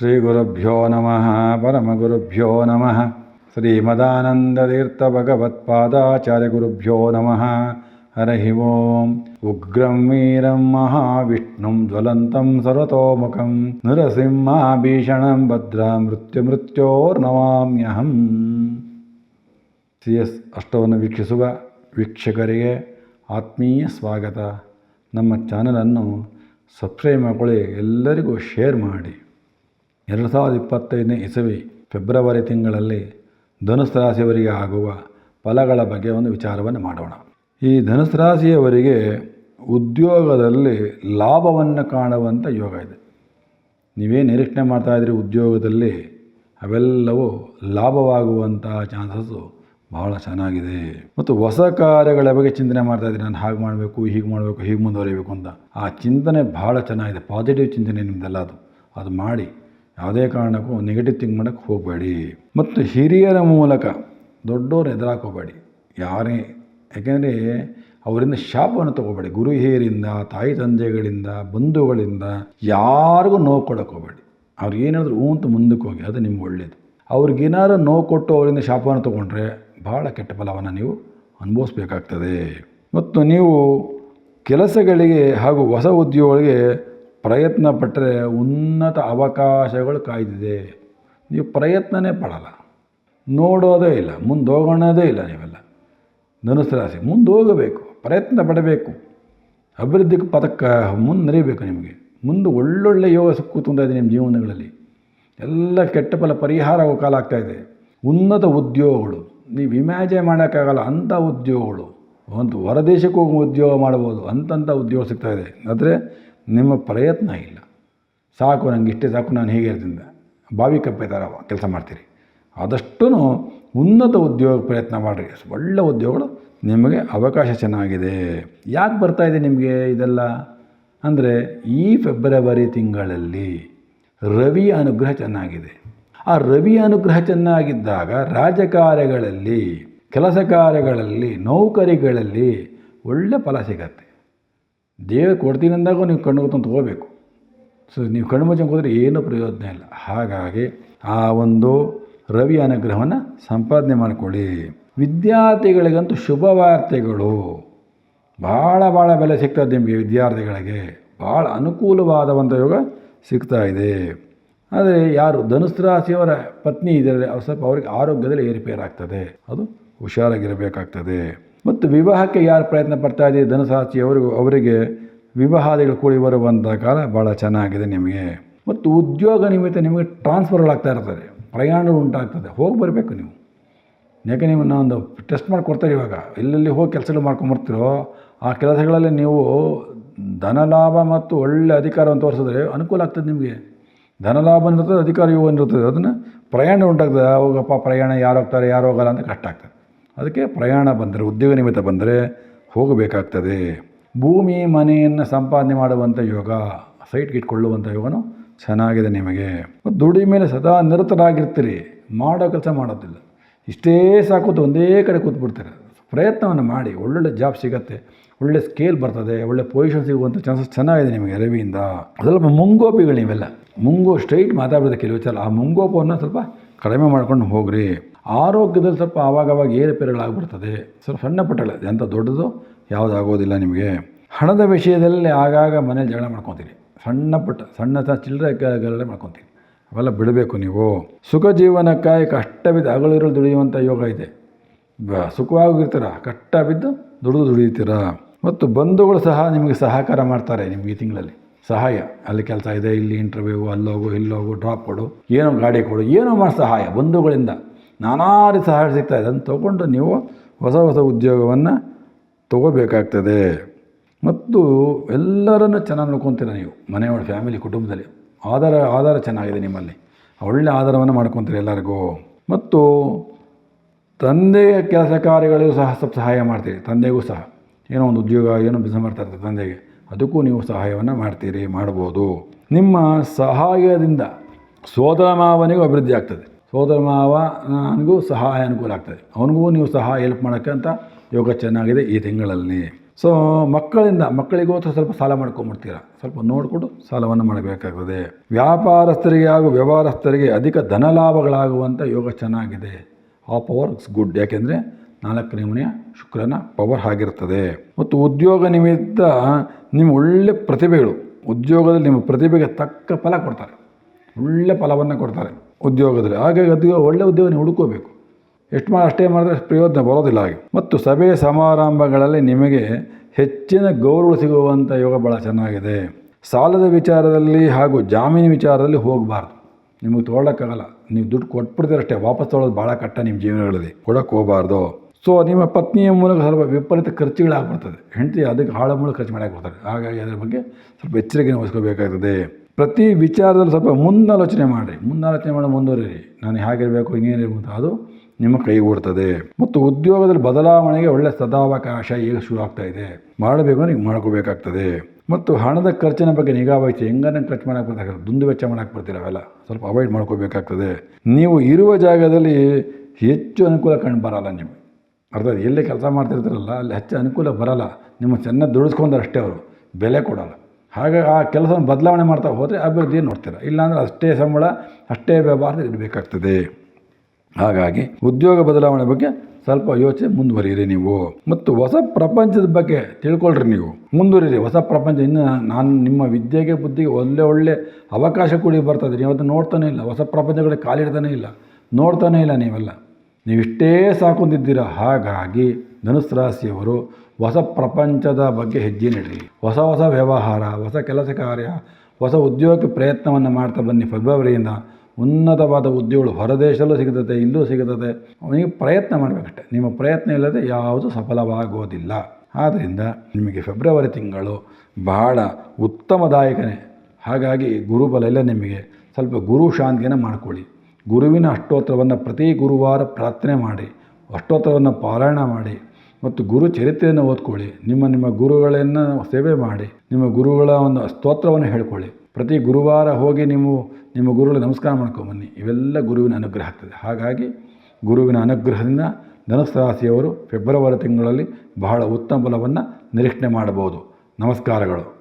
ಶ್ರೀಗುರುಭ್ಯೋ ನಮಃ, ಪರಮಗುರುಭ್ಯೋ ನಮಃ, ಶ್ರೀಮದಾನಂದತೀರ್ಥಭಗವತ್ಪಾದಾಚಾರ್ಯಗುರುಭ್ಯೋ ನಮಃ, ಹರಿ ಓಂ. ಉಗ್ರಂ ವೀರಂ ಮಹಾವಿಷ್ಣುಂ ಜ್ವಲಂತಂ ಸರ್ವತೋಮುಖಂ, ನರಸಿಂಹಾಭೀಷಣಂ ಭದ್ರ ಮೃತ್ಯುಮೃತ್ಯೋರ್ನವಾಮ್ಯಹಂ ಸಿ ಎಸ್ ಅಷ್ಟವನ್ನು ವೀಕ್ಷಿಸುವ ವೀಕ್ಷಕರಿಗೆ ಆತ್ಮೀಯ ಸ್ವಾಗತ. ನಮ್ಮ ಚಾನಲನ್ನು ಸಬ್ಸ್ಕ್ರೈಬ್ ಮಾಡಿಕೊಳ್ಳಿ, ಎಲ್ಲರಿಗೂ ಶೇರ್ ಮಾಡಿ. ಎರಡು ಸಾವಿರದ ಇಪ್ಪತ್ತೈದನೇ ಇಸವಿ ಫೆಬ್ರವರಿ ತಿಂಗಳಲ್ಲಿ ಧನುಸ್ ರಾಶಿಯವರಿಗೆ ಆಗುವ ಫಲಗಳ ಬಗ್ಗೆ ಒಂದು ವಿಚಾರವನ್ನು ಮಾಡೋಣ. ಈ ಧನುಸ್ ರಾಶಿಯವರಿಗೆ ಉದ್ಯೋಗದಲ್ಲಿ ಲಾಭವನ್ನು ಕಾಣುವಂಥ ಯೋಗ ಇದೆ. ನೀವೇ ನಿರೀಕ್ಷಣೆ ಮಾಡ್ತಾಯಿದ್ರಿ ಉದ್ಯೋಗದಲ್ಲಿ, ಅವೆಲ್ಲವೂ ಲಾಭವಾಗುವಂಥ ಚಾನ್ಸಸ್ಸು ಬಹಳ ಚೆನ್ನಾಗಿದೆ. ಮತ್ತು ಹೊಸ ಕಾರ್ಯಗಳ ಬಗ್ಗೆ ಚಿಂತನೆ ಮಾಡ್ತಾಯಿದ್ರಿ ನಾನು ಹಾಗೆ ಮಾಡಬೇಕು, ಹೀಗೆ ಮಾಡಬೇಕು, ಹೀಗೆ ಮುಂದುವರಿಬೇಕು ಅಂತ. ಆ ಚಿಂತನೆ ಭಾಳ ಚೆನ್ನಾಗಿದೆ ಪಾಸಿಟಿವ್ ಚಿಂತನೆ ನಿಮ್ಮದೆಲ್ಲ ಅದು. ಅದು ಮಾಡಿ ಯಾವುದೇ ಕಾರಣಕ್ಕೂ ನೆಗೆಟಿವ್ ಥಿಂಕ್ ಮಾಡೋಕ್ಕೆ ಹೋಗಬೇಡಿ. ಮತ್ತು ಹಿರಿಯರ ಮೂಲಕ ದೊಡ್ಡವರು ಎದುರಾಕೋಬೇಡಿ ಯಾರೇ, ಯಾಕೆಂದರೆ ಅವರಿಂದ ಶಾಪವನ್ನು ತಗೋಬೇಡಿ. ಗುರು ಹಿರಿಯರಿಂದ, ತಾಯಿ ತಂದೆಗಳಿಂದ, ಬಂಧುಗಳಿಂದ ಯಾರಿಗೂ ನೋವು ಕೊಡೋಕೆ ಹೋಗಬೇಡಿ. ಅವ್ರು ಏನಾದರೂ ಹ್ಞೂ ಅಂತ ಮುಂದಕ್ಕೆ ಹೋಗಿ, ಅದು ನಿಮ್ಗೆ ಒಳ್ಳೆಯದು ಅವ್ರಿಗೇನಾದ್ರು ನೋವು ಕೊಟ್ಟು ಅವರಿಂದ ಶಾಪವನ್ನು ತೊಗೊಂಡ್ರೆ ಭಾಳ ಕೆಟ್ಟ ಫಲವನ್ನು ನೀವು ಅನುಭವಿಸ್ಬೇಕಾಗ್ತದೆ. ಮತ್ತು ನೀವು ಕೆಲಸಗಳಿಗೆ ಹಾಗೂ ಹೊಸ ಉದ್ಯೋಗಗಳಿಗೆ ಪ್ರಯತ್ನ ಪಟ್ಟರೆ ಉನ್ನತ ಅವಕಾಶಗಳು ಕಾಯ್ದಿದೆ. ನೀವು ಪ್ರಯತ್ನನೇ ಪಡಲ್ಲ. ನೋಡೋದೇ ಇಲ್ಲ ಮುಂದೆ ಹೋಗೋಣದೇ ಇಲ್ಲ ನೀವೆಲ್ಲ. ಧನುಸು ರಾಶಿ ಮುಂದೆ ಹೋಗಬೇಕು ಪ್ರಯತ್ನ ಪಡಬೇಕು. ಅಭಿವೃದ್ಧಿ ಪದಕ್ಕೆ ಮುನ್ನರಿಬೇಕು ನಿಮಗೆ. ಮುಂದೆ ಒಳ್ಳೊಳ್ಳೆ ಯೋಗ ಕೂತ್ಕೊಂತ ಇದೆ ನಿಮ್ಮ ಜೀವನಗಳಲ್ಲಿ. ಎಲ್ಲ ಕೆಟ್ಟ ಫಲ ಪರಿಹಾರ ಕಾಲ ಆಗ್ತಾಯಿದೆ ಉನ್ನತ ಉದ್ಯೋಗಗಳು, ನೀವು ಇಮ್ಯಾಜಿನ್ ಮಾಡೋಕ್ಕಾಗಲ್ಲ ಅಂಥ ಉದ್ಯೋಗಗಳು. ಒಂದು ಹೊರದೇಶಕ್ಕೆ ಹೋಗಿ ಉದ್ಯೋಗ ಮಾಡ್ಬೋದು ಅಂತಂಥ ಉದ್ಯೋಗ ಸಿಗ್ತಾಯಿದೆ ಆದರೆ ನಿಮ್ಮ ಪ್ರಯತ್ನ ಇಲ್ಲ. ಸಾಕು ನನಗೆ ಇಷ್ಟೇ ಸಾಕು, ನಾನು ಹೇಗೆ ಇರ್ತೀನಿ ಬಾವಿ ಕಪ್ಪೆ ಥರ ಕೆಲಸ ಮಾಡ್ತೀರಿ. ಆದಷ್ಟೂ ಉನ್ನತ ಉದ್ಯೋಗ ಪ್ರಯತ್ನ ಮಾಡಿರಿ. ಒಳ್ಳೆ ಉದ್ಯೋಗಗಳು ನಿಮಗೆ ಅವಕಾಶ ಚೆನ್ನಾಗಿದೆ. ಯಾಕೆ ಬರ್ತಾಯಿದೆ ನಿಮಗೆ ಇದೆಲ್ಲ? ಅಂದರೆ ಈ ಫೆಬ್ರವರಿ ತಿಂಗಳಲ್ಲಿ ರವಿ ಅನುಗ್ರಹ ಚೆನ್ನಾಗಿದೆ. ಆ ರವಿ ಅನುಗ್ರಹ ಚೆನ್ನಾಗಿದ್ದಾಗ ರಾಜಕಾರ್ಯಗಳಲ್ಲಿ, ಕೆಲಸ ಕಾರ್ಯಗಳಲ್ಲಿ, ನೌಕರಿಗಳಲ್ಲಿ ಒಳ್ಳೆ ಫಲ ಸಿಗತ್ತೆ. ದೇವರು ಕೊಡ್ತೀನಿ ಅಂದಾಗ ನೀವು ಕಣ್ಣು ತಗೋಬೇಕು. ಸೊ ನೀವು ಕಣ್ಣು ಮುಚ್ಚಂಗೆ ಹೋದರೆ ಏನೂ ಪ್ರಯೋಜನ ಇಲ್ಲ. ಹಾಗಾಗಿ ಆ ಒಂದು ರವಿ ಅನುಗ್ರಹವನ್ನು ಸಂಪಾದನೆ ಮಾಡಿಕೊಳ್ಳಿ. ವಿದ್ಯಾರ್ಥಿಗಳಿಗಂತೂ ಶುಭ ವಾರ್ತೆಗಳು. ಭಾಳ ಭಾಳ ಬೆಲೆ ಸಿಗ್ತದೆ ನಿಮಗೆ ವಿದ್ಯಾರ್ಥಿಗಳಿಗೆ. ಭಾಳ ಒಂದು ಯೋಗ ಸಿಗ್ತಾ ಇದೆ. ಆದರೆ ಯಾರು ಧನುಸ್ ರಾಶಿಯವರ ಪತ್ನಿ ಇದ್ದರೆ ಅವ್ರು ಸ್ವಲ್ಪ ಅವ್ರಿಗೆ ಆರೋಗ್ಯದಲ್ಲಿ ಏರುಪೇರಾಗ್ತದೆ. ಅದು ಹುಷಾರಾಗಿರಬೇಕಾಗ್ತದೆ. ಮತ್ತು ವಿವಾಹಕ್ಕೆ ಯಾರು ಪ್ರಯತ್ನ ಪಡ್ತಾ ಇದ್ದೀರಿ ಧನಸಾಚಿಯವರು ಅವರಿಗೆ ವಿವಾಹಾದಿಗಳು ಕೂಡಿ ಬರುವಂಥ ಕಾಲ ಭಾಳ ಚೆನ್ನಾಗಿದೆ ನಿಮಗೆ. ಮತ್ತು ಉದ್ಯೋಗ ನಿಮಿತ್ತ ನಿಮಗೆ ಟ್ರಾನ್ಸ್ಫರ್ಗಳಾಗ್ತಾ ಇರ್ತದೆ. ಪ್ರಯಾಣಗಳು ಉಂಟಾಗ್ತದೆ. ಹೋಗಿ ಬರಬೇಕು ನೀವು. ಯಾಕೆ ನೀವು ಒಂದು ಟೆಸ್ಟ್ ಮಾಡಿಕೊಡ್ತಾರೆ ಇವಾಗ. ಎಲ್ಲೆಲ್ಲಿ ಹೋಗಿ ಕೆಲಸಗಳು ಮಾಡ್ಕೊಂಬರ್ತೀರೋ ಆ ಕೆಲಸಗಳಲ್ಲಿ ನೀವು ಧನಲಾಭ ಮತ್ತು ಒಳ್ಳೆ ಅಧಿಕಾರವನ್ನು ತೋರಿಸಿದ್ರೆ ಅನುಕೂಲ ಆಗ್ತದೆ ನಿಮಗೆ. ಧನಲಾಭ ಇರ್ತದೆ ಅಧಿಕಾರ ಯೋಗ ಇರ್ತದೆ ಅದನ್ನು ಪ್ರಯಾಣ ಉಂಟಾಗ್ತದೆ. ಹೋಗಪ್ಪ ಪ್ರಯಾಣ ಯಾರು ಹೋಗ್ತಾರೆ, ಯಾರು ಹೋಗಲ್ಲ ಅಂತ ಕಷ್ಟ ಆಗ್ತದೆ. ಅದಕ್ಕೆ ಪ್ರಯಾಣ ಬಂದರೆ, ಉದ್ಯೋಗ ನಿಮಿತ್ತ ಬಂದರೆ ಹೋಗಬೇಕಾಗ್ತದೆ. ಭೂಮಿ ಮನೆಯನ್ನು ಸಂಪಾದನೆ ಮಾಡುವಂಥ ಯೋಗ, ಸೈಟ್ಗೆ ಇಟ್ಕೊಳ್ಳುವಂಥ ಯೋಗನೂ ಚೆನ್ನಾಗಿದೆ ನಿಮಗೆ. ದುಡಿ ಮೇಲೆ ಸದಾ ನಿರತರಾಗಿರ್ತೀರಿ. ಮಾಡೋ ಕೆಲಸ ಮಾಡೋದಿಲ್ಲ. ಇಷ್ಟೇ ಸಾಕು ಒಂದೇ ಕಡೆ ಕೂತ್ಬಿಡ್ತಾರೆ. ಪ್ರಯತ್ನವನ್ನು ಮಾಡಿ, ಒಳ್ಳೊಳ್ಳೆ ಜಾಬ್ ಸಿಗತ್ತೆ, ಒಳ್ಳೆ ಸ್ಕೇಲ್ ಬರ್ತದೆ, ಒಳ್ಳೆ ಪೊಸಿಷನ್ ಸಿಗುವಂಥ ಚಾನ್ಸಸ್ ಚೆನ್ನಾಗಿದೆ ನಿಮಗೆ ರವಿಯಿಂದ. ಸ್ವಲ್ಪ ಮುಂಗೋಪಿಗಳು ನೀವೆಲ್ಲ. ಮುಂಗೋ ಸ್ಟ್ರೈಟ್ ಮಾತಾಡೋದು ಕೆಲವು ವಿಚಾರ, ಆ ಮುಂಗೋಪವನ್ನು ಸ್ವಲ್ಪ ಕಡಿಮೆ ಮಾಡ್ಕೊಂಡು ಹೋಗ್ರಿ. ಆರೋಗ್ಯದಲ್ಲಿ ಸ್ವಲ್ಪ ಆವಾಗವಾಗ ಏರುಪೇರುಗಳಾಗ್ಬಿಡ್ತದೆ ಸ್ವಲ್ಪ ಸಣ್ಣ ಪುಟ್ಟಲ್ಲ ಎಂಥ ದೊಡ್ಡದು? ಯಾವುದಾಗೋದಿಲ್ಲ ನಿಮಗೆ. ಹಣದ ವಿಷಯದಲ್ಲಿ ಆಗಾಗ ಮನೇಲಿ ಜಗಳ ಮಾಡ್ಕೊತೀರಿ. ಸಣ್ಣ ಪುಟ್ಟ, ಸಣ್ಣ ಚಿಲ್ಲರೆ ಗಲಾಟೆ ಮಾಡ್ಕೊತೀರಿ. ಅವೆಲ್ಲ ಬಿಡಬೇಕು ನೀವು. ಸುಖ ಜೀವನಕ್ಕಾಗಿ ಕಷ್ಟ ಬಿದ್ದು ಹಗಲಿರಲು ದುಡಿಯುವಂಥ ಯೋಗ ಇದೆ. ಬ, ಸುಖವಾಗಿರ್ತೀರ? ಕಷ್ಟ ಬಿದ್ದು ದುಡಿದು ದುಡಿಯುತ್ತೀರ? ಮತ್ತು ಬಂಧುಗಳು ಸಹ ನಿಮಗೆ ಸಹಕಾರ ಮಾಡ್ತಾರೆ ನಿಮಗೆ ಈ ತಿಂಗಳಲ್ಲಿ. ಸಹಾಯ. ಅಲ್ಲಿ ಕೆಲಸ ಇದೆ, ಇಲ್ಲಿ ಇಂಟರ್ವ್ಯೂ ಅಲ್ಲೋಗು ಇಲ್ಲೋಗು ಡ್ರಾಪ್ ಕೊಡು. ಏನೋ ಗಾಡಿ ಕೊಡು. ಏನೋ ಮಾಡಿ ಸಹಾಯ ಬಂಧುಗಳಿಂದ. ನಾನಾ ರೀತಿ ಸಹಾಯ ಸಿಗ್ತಾ ಇದೆ. ಅದನ್ನು ತೊಗೊಂಡು ನೀವು ಹೊಸ ಹೊಸ ಉದ್ಯೋಗವನ್ನು ತಗೋಬೇಕಾಗ್ತದೆ. ಮತ್ತು ಎಲ್ಲರನ್ನು ಚೆನ್ನಾಗಿ ನೋಡ್ಕೊತೀರ ನೀವು ಮನೆಯೊಳ ಫ್ಯಾಮಿಲಿ ಕುಟುಂಬದಲ್ಲಿ. ಆಧಾರ ಆಧಾರ ಚೆನ್ನಾಗಿದೆ ನಿಮ್ಮಲ್ಲಿ. ಒಳ್ಳೆಯ ಆಧಾರವನ್ನು ಮಾಡ್ಕೊತೀರಿ ಎಲ್ಲರಿಗೂ. ಮತ್ತು ತಂದೆಯ ಕೆಲಸ ಕಾರ್ಯಗಳಿಗೂ ಸಹ ಸ್ವಲ್ಪ ಸಹಾಯ ಮಾಡ್ತೀರಿ, ತಂದೆಗೂ ಸಹ. ಏನೋ ಒಂದು ಉದ್ಯೋಗ, ಏನೋ ಬಿಸ್ನೆಸ್ ಮಾಡ್ತಾ ಇರ್ತಾರೆ ತಂದೆಗೆ. ಅದಕ್ಕೂ ನೀವು ಸಹಾಯವನ್ನು ಮಾಡ್ತೀರಿ, ಮಾಡ್ಬೋದು. ನಿಮ್ಮ ಸಹಾಯದಿಂದ ಸೋದರ ಮಾವನಿಗೂ ಅಭಿವೃದ್ಧಿ ಆಗ್ತದೆ. ಸೋದರ ಮಾವ, ನನಗೂ ಸಹಾಯ ಅನುಕೂಲ ಆಗ್ತದೆ. ಅವನಿಗೂ ನೀವು ಸಹಾಯ ಹೆಲ್ಪ್ ಮಾಡೋಕ್ಕೆ ಅಂತ ಯೋಗ ಚೆನ್ನಾಗಿದೆ ಈ ತಿಂಗಳಲ್ಲಿ. ಸೊ ಮಕ್ಕಳಿಂದ, ಮಕ್ಕಳಿಗೂ ಸ್ವಲ್ಪ ಸಾಲ ಮಾಡ್ಕೊಂಬಿಡ್ತೀರ. ಸ್ವಲ್ಪ ನೋಡಿಕೊಂಡು ಸಾಲವನ್ನು ಮಾಡಬೇಕಾಗ್ತದೆ. ವ್ಯಾಪಾರಸ್ಥರಿಗೆ ಹಾಗೂ ವ್ಯವಹಾರಸ್ಥರಿಗೆ ಅಧಿಕ ಧನಲಾಭಗಳಾಗುವಂಥ ಯೋಗ ಚೆನ್ನಾಗಿದೆ. ಆ ಪವರ್ ಇಟ್ಸ್ ಗುಡ್ ಯಾಕೆಂದರೆ ನಾಲ್ಕನೇ ಮನೆಯ ಶುಕ್ರನ ಪವರ್ ಆಗಿರ್ತದೆ. ಮತ್ತು ಉದ್ಯೋಗ ನಿಮಿತ್ತ ನಿಮ್ಮ ಒಳ್ಳೆ ಪ್ರತಿಭೆಗಳು, ಉದ್ಯೋಗದಲ್ಲಿ ನಿಮ್ಮ ಪ್ರತಿಭೆಗೆ ತಕ್ಕ ಫಲ ಕೊಡ್ತಾರೆ. ಒಳ್ಳೆ ಫಲವನ್ನು ಕೊಡ್ತಾರೆ. ಉದ್ಯೋಗದಲ್ಲಿ. ಹಾಗಾಗಿ ಅದು ಒಳ್ಳೆ ಉದ್ಯೋಗ ನೀವು ಹುಡುಕೋಬೇಕು ಎಷ್ಟು ಮಾಡಿ ಅಷ್ಟೇ ಮಾಡಿದ್ರೆ ಪ್ರಯೋಜನ ಬರೋದಿಲ್ಲ ಹಾಗೆ. ಮತ್ತು ಸಭೆ ಸಮಾರಂಭಗಳಲ್ಲಿ ನಿಮಗೆ ಹೆಚ್ಚಿನ ಗೌರವ ಸಿಗುವಂಥ ಯೋಗ ಭಾಳ ಚೆನ್ನಾಗಿದೆ. ಸಾಲದ ವಿಚಾರದಲ್ಲಿ ಹಾಗೂ ಜಾಮೀನು ವಿಚಾರದಲ್ಲಿ ಹೋಗಬಾರ್ದು. ನಿಮಗೆ ತೊಗೊಳಕ್ಕಾಗಲ್ಲ. ನೀವು ದುಡ್ಡು ಕೊಟ್ಬಿಡ್ತೀರಷ್ಟೇ ವಾಪಸ್ ತೊಗೊಳೋದು ಭಾಳ ಕಷ್ಟ ನಿಮ್ಮ ಜೀವನಗಳಲ್ಲಿ. ಕೊಡೋಕ್ಕೆ ಹೋಗಬಾರ್ದು. ಸೊ, ನಿಮ್ಮ ಪತ್ನಿಯ ಮೂಲಕ ಸ್ವಲ್ಪ ವಿಪರೀತ ಖರ್ಚುಗಳಾಗ್ಬಿಡ್ತದೆ. ಹೆಂಡತಿ ಅದಕ್ಕೆ ಹಾಳ ಮೂಲಕ ಖರ್ಚು ಮಾಡೋಕೆ ಬರ್ತಾರೆ ಹಾಗಾಗಿ ಅದರ ಬಗ್ಗೆ ಸ್ವಲ್ಪ ಎಚ್ಚರಿಕೆ ವಹಿಸ್ಕೋಬೇಕಾಗ್ತದೆ. ಪ್ರತಿ ವಿಚಾರದಲ್ಲಿ ಸ್ವಲ್ಪ ಮುಂದಾಲೋಚನೆ ಮಾಡಿ. ಮುಂದಾಲೋಚನೆ ಮಾಡಿ ಮುಂದುವರಿರಿ. ನಾನು ಹೇಗಿರಬೇಕು ಇನ್ನೇನಿರ್ಬೋದು ಅದು ನಿಮ್ಮ ಕೈಗೂಡ್ತದೆ ಮತ್ತು ಉದ್ಯೋಗದಲ್ಲಿ ಬದಲಾವಣೆಗೆ ಒಳ್ಳೆಯ ಸದಾವಕಾಶ ಈಗ ಶುರು ಆಗ್ತಾ ಇದೆ. ಮಾಡಬೇಕು ನೀವು ಮಾಡ್ಕೋಬೇಕಾಗ್ತದೆ. ಮತ್ತು ಹಣದ ಖರ್ಚಿನ ಬಗ್ಗೆ ನಿಗಾ ವಹಿಸಿ. ಹೆಂಗನ್ನು ಖರ್ಚು ಮಾಡೋಕೆ ಬರ್ತಾಗಲ್ಲ ದುಂದು ವೆಚ್ಚ ಮಾಡೋಕೆ ಬರ್ತೀರ? ಅವೆಲ್ಲ ಸ್ವಲ್ಪ ಅವಾಯ್ಡ್ ಮಾಡ್ಕೋಬೇಕಾಗ್ತದೆ. ನೀವು ಇರುವ ಜಾಗದಲ್ಲಿ ಹೆಚ್ಚು ಅನುಕೂಲ ಕಂಡು ಬರಲ್ಲ ನಿಮಗೆ. ಅರ್ಥ ಎಲ್ಲಿ ಕೆಲಸ ಮಾಡ್ತಿರ್ತಾರಲ್ಲ, ಅಲ್ಲಿ ಹೆಚ್ಚು ಅನುಕೂಲ ಬರಲ್ಲ. ನಿಮ್ಮ ಚೆನ್ನಾಗಿ ದುಡಿಸ್ಕೊಂಡ್ರೆ ಅಷ್ಟೇ ಅವರು. ಬೆಲೆ ಕೊಡಲ್ಲ. ಹಾಗಾಗಿ ಆ ಕೆಲಸವನ್ನು ಬದಲಾವಣೆ ಮಾಡ್ತಾ ಹೋದರೆ ಅಭಿವೃದ್ಧಿ ನೋಡ್ತೀರ. ಇಲ್ಲಾಂದರೆ ಅಷ್ಟೇ ಸಂಬಳ, ಅಷ್ಟೇ ವ್ಯವಹಾರ ಇರಬೇಕಾಗ್ತದೆ. ಹಾಗಾಗಿ ಉದ್ಯೋಗ ಬದಲಾವಣೆ ಬಗ್ಗೆ ಸ್ವಲ್ಪ ಯೋಚನೆ ಮುಂದುವರಿಯಿರಿ ನೀವು. ಮತ್ತು ಹೊಸ ಪ್ರಪಂಚದ ಬಗ್ಗೆ ತಿಳ್ಕೊಳ್ರಿ ನೀವು. ಮುಂದುವರಿಯಿರಿ. ಹೊಸ ಪ್ರಪಂಚ ಇನ್ನು ನಾನು ನಿಮ್ಮ ವಿದ್ಯೆಗೆ, ಬುದ್ಧಿಗೆ ಒಳ್ಳೆ ಒಳ್ಳೆ ಅವಕಾಶ ಕೂಡಿ ಬರ್ತದೆ ನೀವು ಅದನ್ನು ನೋಡ್ತಾನೆ ಇಲ್ಲ. ಹೊಸ ಪ್ರಪಂಚಗಳಿಗೆ ಕಾಲಿಡ್ತಾನೆ ಇಲ್ಲ. ನೋಡ್ತಾನೆ ಇಲ್ಲ ನೀವೆಲ್ಲ. ನೀವಿಷ್ಟೇ ಸಾಕೊಂಡಿದ್ದೀರ. ಹಾಗಾಗಿ ಧನುಸ್ ರಾಶಿಯವರು ಹೊಸ ಪ್ರಪಂಚದ ಬಗ್ಗೆ ಹೆಜ್ಜೆ ನೀಡಿರಿ. ಹೊಸ ಹೊಸ ವ್ಯವಹಾರ, ಹೊಸ ಕೆಲಸ ಕಾರ್ಯ, ಹೊಸ ಉದ್ಯೋಗಕ್ಕೆ ಪ್ರಯತ್ನವನ್ನು ಮಾಡ್ತಾ ಬನ್ನಿ. ಫೆಬ್ರವರಿಯಿಂದ ಉನ್ನತವಾದ ಉದ್ಯೋಗಗಳು ಹೊರದೇಶದಲ್ಲೂ ಸಿಗುತ್ತದೆ ಇಲ್ಲೂ ಸಿಗುತ್ತದೆ ನೀವು ಪ್ರಯತ್ನ ಮಾಡಬೇಕಷ್ಟೆ. ನಿಮ್ಮ ಪ್ರಯತ್ನ ಇಲ್ಲದೆ ಯಾವುದು ಸಫಲವಾಗೋದಿಲ್ಲ. ಆದ್ದರಿಂದ ನಿಮಗೆ ಫೆಬ್ರವರಿ ತಿಂಗಳು ಬಹಳ ಉತ್ತಮದಾಯಕನೇ. ಹಾಗಾಗಿ ಗುರುಬಲ ಎಲ್ಲ ನಿಮಗೆ ಸ್ವಲ್ಪ ಗುರು ಶಾಂತಿಯನ್ನು ಮಾಡ್ಕೊಳ್ಳಿ. ಗುರುವಿನ ಅಷ್ಟೋತ್ತರವನ್ನು ಪ್ರತಿ ಗುರುವಾರ ಪ್ರಾರ್ಥನೆ ಮಾಡಿ ಅಷ್ಟೋತ್ತರವನ್ನು ಪಾರಾಯಣ ಮಾಡಿ ಮತ್ತು ಗುರು ಚರಿತ್ರೆಯನ್ನು ಓದ್ಕೊಳ್ಳಿ. ನಿಮ್ಮ ನಿಮ್ಮ ಗುರುಗಳನ್ನು ಸೇವೆ ಮಾಡಿ. ನಿಮ್ಮ ಗುರುಗಳ ಒಂದು ಸ್ತೋತ್ರವನ್ನು ಹೇಳ್ಕೊಳ್ಳಿ. ಪ್ರತಿ ಗುರುವಾರ ಹೋಗಿ ನೀವು ನಿಮ್ಮ ಗುರುಗಳ ನಮಸ್ಕಾರ ಮಾಡ್ಕೊಂಬನ್ನಿ ಇವೆಲ್ಲ ಗುರುವಿನ ಅನುಗ್ರಹ ಆಗ್ತದೆ. ಹಾಗಾಗಿ ಗುರುವಿನ ಅನುಗ್ರಹದಿಂದ ಧನುಸ್ ರಾಶಿಯವರು ಫೆಬ್ರವರಿ ತಿಂಗಳಲ್ಲಿ ಬಹಳ ಉತ್ತಮ ಫಲವನ್ನು ನಿರೀಕ್ಷಣೆ ಮಾಡಬಹುದು. ನಮಸ್ಕಾರಗಳು.